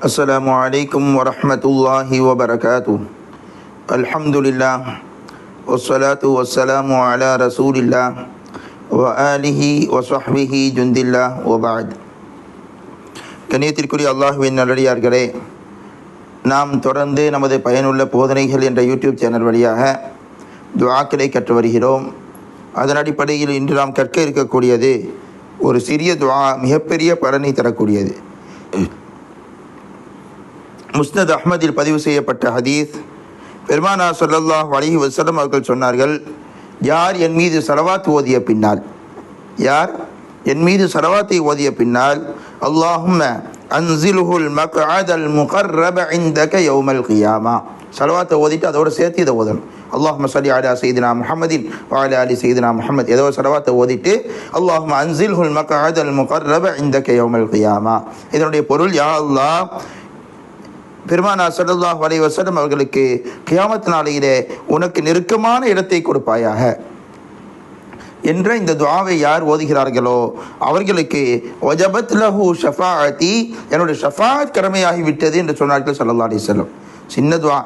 السلام عليكم ورحمة الله وبركاته الحمد لله والصلاة والسلام على رسول الله وآله وصحبه جند الله وبعد கண்ணியத்திற்குரிய அல்லாஹுவின் நல்லடியார்களே நாம் தொடர்ந்து நமது பயனுள்ள போதனைகள் என்ற யூடியூப் சேனல் வழியாக துஆக்களை கற்று வருகிறோம் அதன் அடிப்படையில் இன்று நாம் கற்க இருக்கக்கூடியது ஒரு சிறிய துஆ மிகப்பெரிய பலனை தரக்கூடியது முஸ்னத் அஹ்மதில் பதிவு செய்யப்பட்ட ஹதீஸ் பெருமானா சொல்லல்லாஹ் வலிஹி வசலம் அவர்கள் சொன்னார்கள் யார் என் மீது சலவாத் ஓதிய பின்னால்? யார்? என் மீது சலவாத்தை ஓதிய பின்னால் அல்லாஹும் அன்சிலுஹுல் மக்அதல் முகர்ரப இந்தக யௌமல் கியாமா. சலவாத்தை ஓதிட்டு அதோட சேர்த்து இதை ஓதணும். அல்லாஹும் சலி அலா செய்தினா முஹம்மதின் வாலா அலி செய்தினா முஹம்மத். ஏதோ சலவாத்தை ஓதிட்டு அல்லாஹும அன்சில்ஹுல் மக்அதல் முகர்ரப இந்தக யௌமல் கியாமா. இதனுடைய பொருள் யா அல்லாஹ் பெருமானா ஸல்லல்லாஹு அலைஹி வஸல்லம் அவர்களுக்கு கியாமத் நாளையிலே உனக்கு நெருக்கமான இடத்தை கொடுப்பாயாக. என்ற இந்த துவாவை யார் ஓதுகிறார்களோ அவர்களுக்கு ஒஜபத் லஹு ஷஃபாஅத்தி என்னுடைய ஷஃபாத் கடமையாகி விட்டது என்று சொன்னார்கள் ஸல்லல்லாஹு அலைஹி வஸல்லம். சின்ன துவா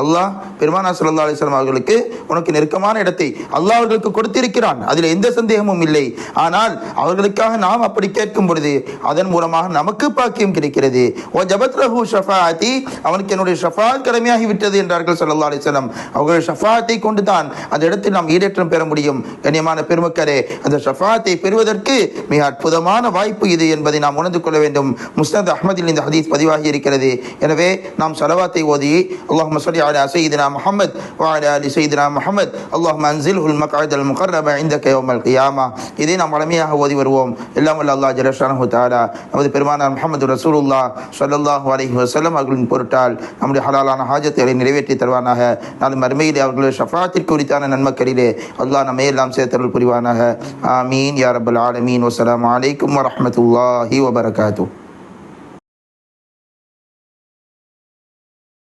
அல்லாஹ் பெருமானா ஸல்லல்லாஹு அலிஸ்லாம் அவர்களுக்கு உனக்கு நெருக்கமான இடத்தை அல்லாஹ் அவர்களுக்கு கொடுத்திருக்கிறான். அதில் எந்த சந்தேகமும் இல்லை. ஆனால் அவர்களுக்காக நாம் அப்படி கேட்கும் பொழுது அதன் மூலமாக நமக்கு பாக்கியம் கிடைக்கிறது. ஓ ஜபத் ரஹு ஷஃபாத்தி அவனுக்கு என்னுடைய ஷஃபாத் கடமையாகி விட்டது என்றார்கள் சல்லா அலிஸ்லாம் அவர்கள் ஷஃபாத்தை கொண்டு தான் அந்த இடத்தில் நாம் ஈடேற்றம் பெற முடியும். கண்ணியமான பெருமக்களே அந்த ஷஃபாத்தை பெறுவதற்கு மிக அற்புதமான வாய்ப்பு இது என்பதை நாம் உணர்ந்து கொள்ள வேண்டும். முஸ்னத் அஹமதில் இந்த ஹதீஸ் பதிவாகி இருக்கிறது. எனவே நாம் சலவாத்தை ஓதி அல்லாஹ் ஸல்லி அலா சய்யிதினா முஹம்மத் வ அலா அலி சய்யிதினா முஹம்மத் அல்லாஹும்ம அன்சில்ஹுல் மக்அதல் முகர்ரப இந்தக யௌமல் கியாமா இதை நாம் வளமையாக ஓதி வருவோம் எல்லாம் வல்ல அல்லாஹ் ஜலஷானஹு தஆலா நமது பெருமானார் முஹம்மது ரசூலுல்லாஹ் ஸல்லல்லாஹு அலைஹி வஸல்லம் அவர்களின் பொருட்டால் நம்முடைய ஹலாலான ஹாஜத்துகளை நிறைவேற்றி தருவானாக நாளை மறுமையிலே அவர்களுடைய ஷஃபாத்திற்கு உரித்தான நன்மக்களிலே அல்லாஹ் நம்மை எல்லாம் சேர்த்தருள் புரிவானாக ஆமீன் யா ரப்பல் ஆலமீன் வஸ்ஸலாமு அலைக்கும் வரஹ்மத்துல்லாஹி வபரகாத்துஹு